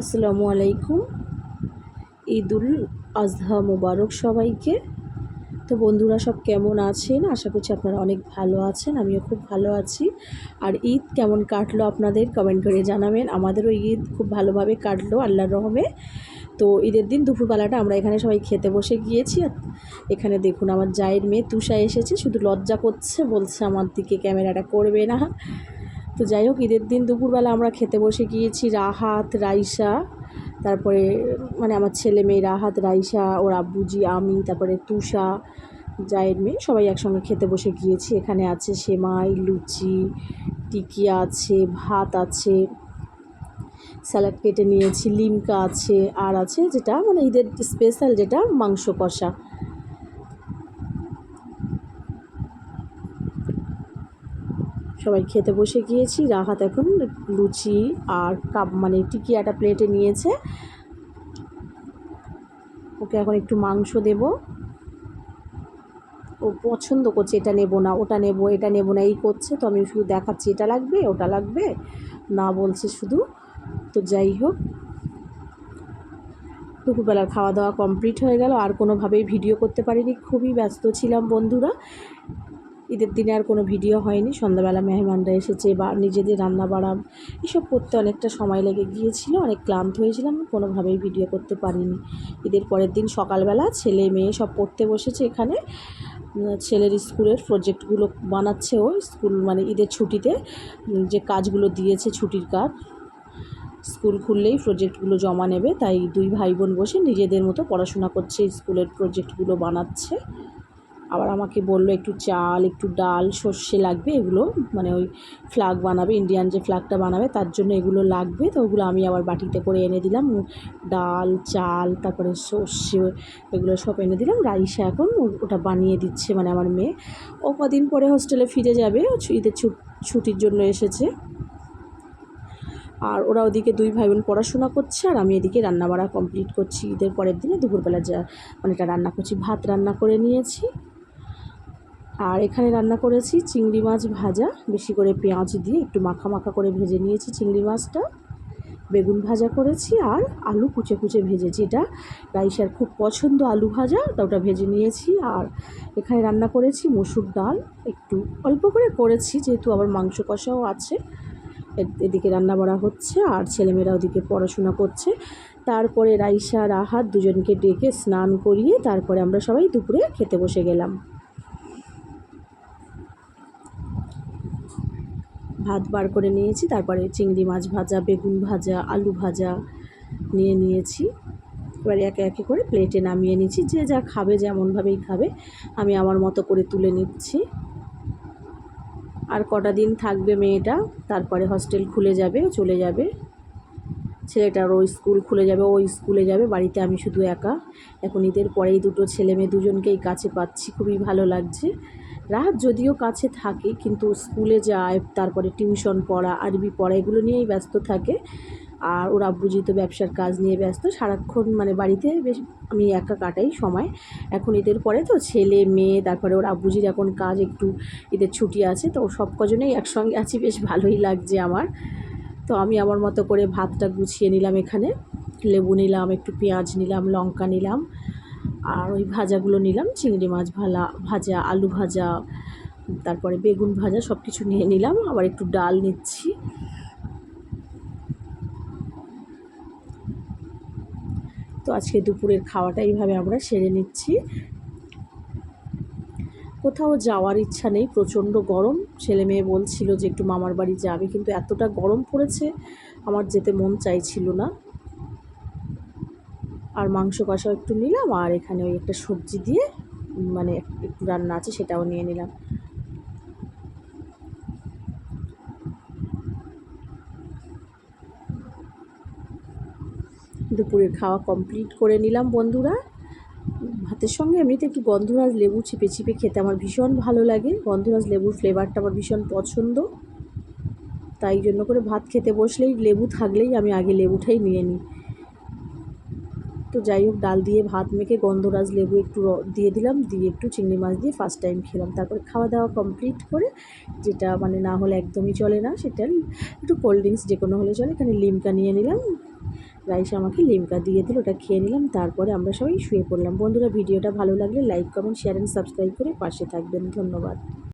আসসালামু আলাইকুম। ঈদুল আজহা মোবারক সবাইকে। তো বন্ধুরা সব কেমন আছেন? আশা করছি আপনারা অনেক ভালো আছেন, আমিও খুব ভালো আছি। আর ঈদ কেমন কাটলো আপনাদের কমেন্ট করে জানাবেন। আমাদেরও ঈদ খুব ভালোভাবে কাটলো, আল্লাহর রহমে। তো ঈদের দিন দুপুরবেলাটা আমরা এখানে সবাই খেতে বসে গিয়েছি। এখানে দেখুন আমার জায়ের মেয়ে তুষা এসেছে, শুধু লজ্জা করছে, বলছে আমার দিকে ক্যামেরাটা করবে না। তো যাই হোক, ঈদের দিন দুপুরবেলা আমরা খেতে বসে গিয়েছি রাহাত, রাইসা, তারপরে মানে আমার ছেলে মেয়ে রাহাত, রাইসা, ওর আব্বুজি, আমি, তারপরে তুষা, জায়ের মেয়ে, সবাই একসঙ্গে খেতে বসে গিয়েছি। এখানে আছে সেমাই, লুচি টিকিয়া আছে, ভাত আছে, স্যালাড কেটে নিয়েছি, লিমকা আছে, আর আছে যেটা মানে ঈদের স্পেশাল যেটা, মাংস কষা। সবাই খেতে বসে গিয়েছি। রাহাত এখন লুচি আর কাপ মানে টিকিয়াটা প্লেটে নিয়েছে। ওকে এখন একটু মাংস দেব। ও পছন্দ করছে, এটা নেব না, ওটা নেব, এটা নেব না, এই করছে। তো আমি শুধু দেখাচ্ছি, এটা লাগবে, ওটা লাগবে, না বলছে শুধু। তো যাই হোক, দুপুরবেলার খাওয়া দাওয়া কমপ্লিট হয়ে গেল। আর কোনোভাবেই ভিডিও করতে পারিনি, খুবই ব্যস্ত ছিলাম বন্ধুরা। ঈদের দিনে আর কোনো ভিডিও হয়নি। সন্ধ্যাবেলা মেহমানরা এসেছে বা নিজেদের রান্না বাড়া এসব করতে অনেকটা সময় লেগে গিয়েছিল। অনেক ক্লান্ত হয়েছিলাম, কোনোভাবেই ভিডিও করতে পারিনি। ঈদের পরের দিন সকালবেলা ছেলে মেয়ে সব পড়তে বসেছে এখানে। ছেলের স্কুলের প্রজেক্টগুলো বানাচ্ছে ও স্কুল মানে ঈদের ছুটিতে। যে কাজগুলো দিয়েছে ছুটির কাজ, স্কুল খুললেই প্রজেক্টগুলো জমা নেবে। তাই দুই ভাই বোন বসে নিজেদের মতো পড়াশোনা করছে, স্কুলের প্রজেক্টগুলো বানাচ্ছে। আবার আমাকে বলল, একটু চাল, একটু ডাল, সর্ষে লাগবে, এগুলো মানে ওই ফ্লাগ বানাবে ইন্ডিয়ান যে ফ্ল্যাগটা বানাবে, তার জন্য এগুলো লাগবে। তো ওগুলো আমি আবার বাটিতে করে এনে দিলাম, ডাল, চাল, তারপরে সর্ষে, এগুলো সব এনে দিলাম। রাইসা এখন ওটা বানিয়ে দিচ্ছে মানে আমার মেয়ে। ও কদিন পরে হোস্টেলে ফিরে যাবে ঈদের ছুটির জন্য এসেছে। আর ওরা ওদিকে দুই ভাই বোন পড়াশোনা করছে, আর আমি এদিকে রান্নাবাড়া কমপ্লিট করছি। ঈদের পরের দিনে দুপুরবেলা যা মানে এটা রান্না করছি, ভাত রান্না করে নিয়েছি। আর এখানে রান্না করেছি চিংড়ি মাছ ভাজা, বেশি করে পেঁয়াজ দিয়ে একটু মাখা মাখা করে ভেজে নিয়েছি চিংড়ি মাছটা। বেগুন ভাজা করেছি আর আলু কুচে কুচে ভেজেছি। এটা রাইসার খুব পছন্দ আলু ভাজা, তা ওটা ভেজে নিয়েছি। আর এখানে রান্না করেছি মসুর ডাল, একটু অল্প করে করেছি যেহেতু আবার মাংস কষাও আছে। এদিকে রান্না বাড়া হচ্ছে আর ছেলেমেয়েরা ওদিকে পড়াশোনা করছে। তারপরে রাইসা রাহাত দুজনকে ডেকে স্নান করিয়ে তারপরে আমরা সবাই দুপুরে খেতে বসে গেলাম। ভাত বার করে নিয়েছি, তারপরে চিংড়ি মাছ ভাজা, বেগুন ভাজা, আলু ভাজা নিয়ে নিয়েছি। এবার একে একে করে প্লেটে নামিয়ে নিচ্ছি, যে যা খাবে, যেমনভাবেই খাবে, আমি আমার মতো করে তুলে নিচ্ছি। আর কটা দিন থাকবে মেয়েটা, তারপরে হস্টেল খুলে যাবে, চলে যাবে। ছেলেটারও স্কুল খুলে যাবে, ও স্কুলে যাবে, বাড়িতে আমি শুধু একা। এখন ঈদের পরেই দুটো ছেলে মেয়ে, দুজনকেই কাছে পাচ্ছি, খুবই ভালো লাগছে। রাত যদিও কাছে থাকে, কিন্তু স্কুলে যায়, তারপরে টিউশন পড়া, আরবি পড়া, এগুলো নিয়েই ব্যস্ত থাকে। আর ওর আব্বুজি তো ব্যবসার কাজ নিয়ে ব্যস্ত, সারাক্ষণ মানে বাড়িতে বেশ আমি একা কাটাই সময়। এখন ঈদের পরে তো ছেলে, মেয়ে, তারপরে ওর আব্বুজির এখন কাজ একটু ঈদের ছুটি আছে, তো সব কজনেই একসঙ্গে আছি, বেশ ভালোই লাগছে আমার। তো আমি আমার মতো করে ভাতটা গুছিয়ে নিলাম এখানে। লেবু নিলাম, একটু পেঁয়াজ নিলাম, লঙ্কা নিলাম আর ওই ভাজাগুলো নিলাম, চিংড়ি মাছ ভালা, ভাজা, আলু ভাজা, তারপরে বেগুন ভাজা সব কিছু নিয়ে নিলাম, আবার একটু ডাল নিচ্ছি। তো আজকে দুপুরের খাওয়াটা এইভাবে আমরা সেরে নিচ্ছি। কোথাও যাওয়ার ইচ্ছা নেই, প্রচণ্ড গরম। ছেলে মেয়ে বলছিল যে, একটু মামার বাড়ি যাবে। কিন্তু এতটা গরম পড়েছে, আমার যেতে মন চাইছিল না। আর মাংস কষাও একটু নিলাম, আর এখানে ওই একটা সবজি দিয়ে মানে একটু রান্না আছে সেটাও নিয়ে নিলাম। দুপুরের খাওয়া কমপ্লিট করে নিলাম বন্ধুরা। ভাতের সঙ্গে এমনিতে একটু গন্ধরাজ লেবু চিপে চিপে খেতে আমার ভীষণ ভালো লাগে। গন্ধরাজ লেবুর ফ্লেভারটা আমার ভীষণ পছন্দ। তাই জন্য করে ভাত খেতে বসলেই লেবু থাকলেই আমি আগে লেবুটাই নিয়ে নিই। তো যাই হোক, ডাল দিয়ে ভাত মেখে গন্ধরাজ লেবু একটু দিয়ে দিলাম, দিয়ে একটু চিংড়ি মাছ দিয়ে ফার্স্ট টাইম খেলাম। তারপরে খাওয়া দাওয়া কমপ্লিট করে, যেটা মানে না হলে একদমই চলে না, সেটা একটু কোল্ড ড্রিঙ্কস যে কোনো হলে চলে, এখানে লিমকা নিয়ে নিলাম। রাইস আমাকে লিমকা দিয়ে দিল, ওটা খেয়ে নিলাম, তারপরে আমরা সবাই শুয়ে পড়লাম। বন্ধুরা, ভিডিওটা ভালো লাগলে like comment share and subscribe করে পাশে থাকবেন। ধন্যবাদ।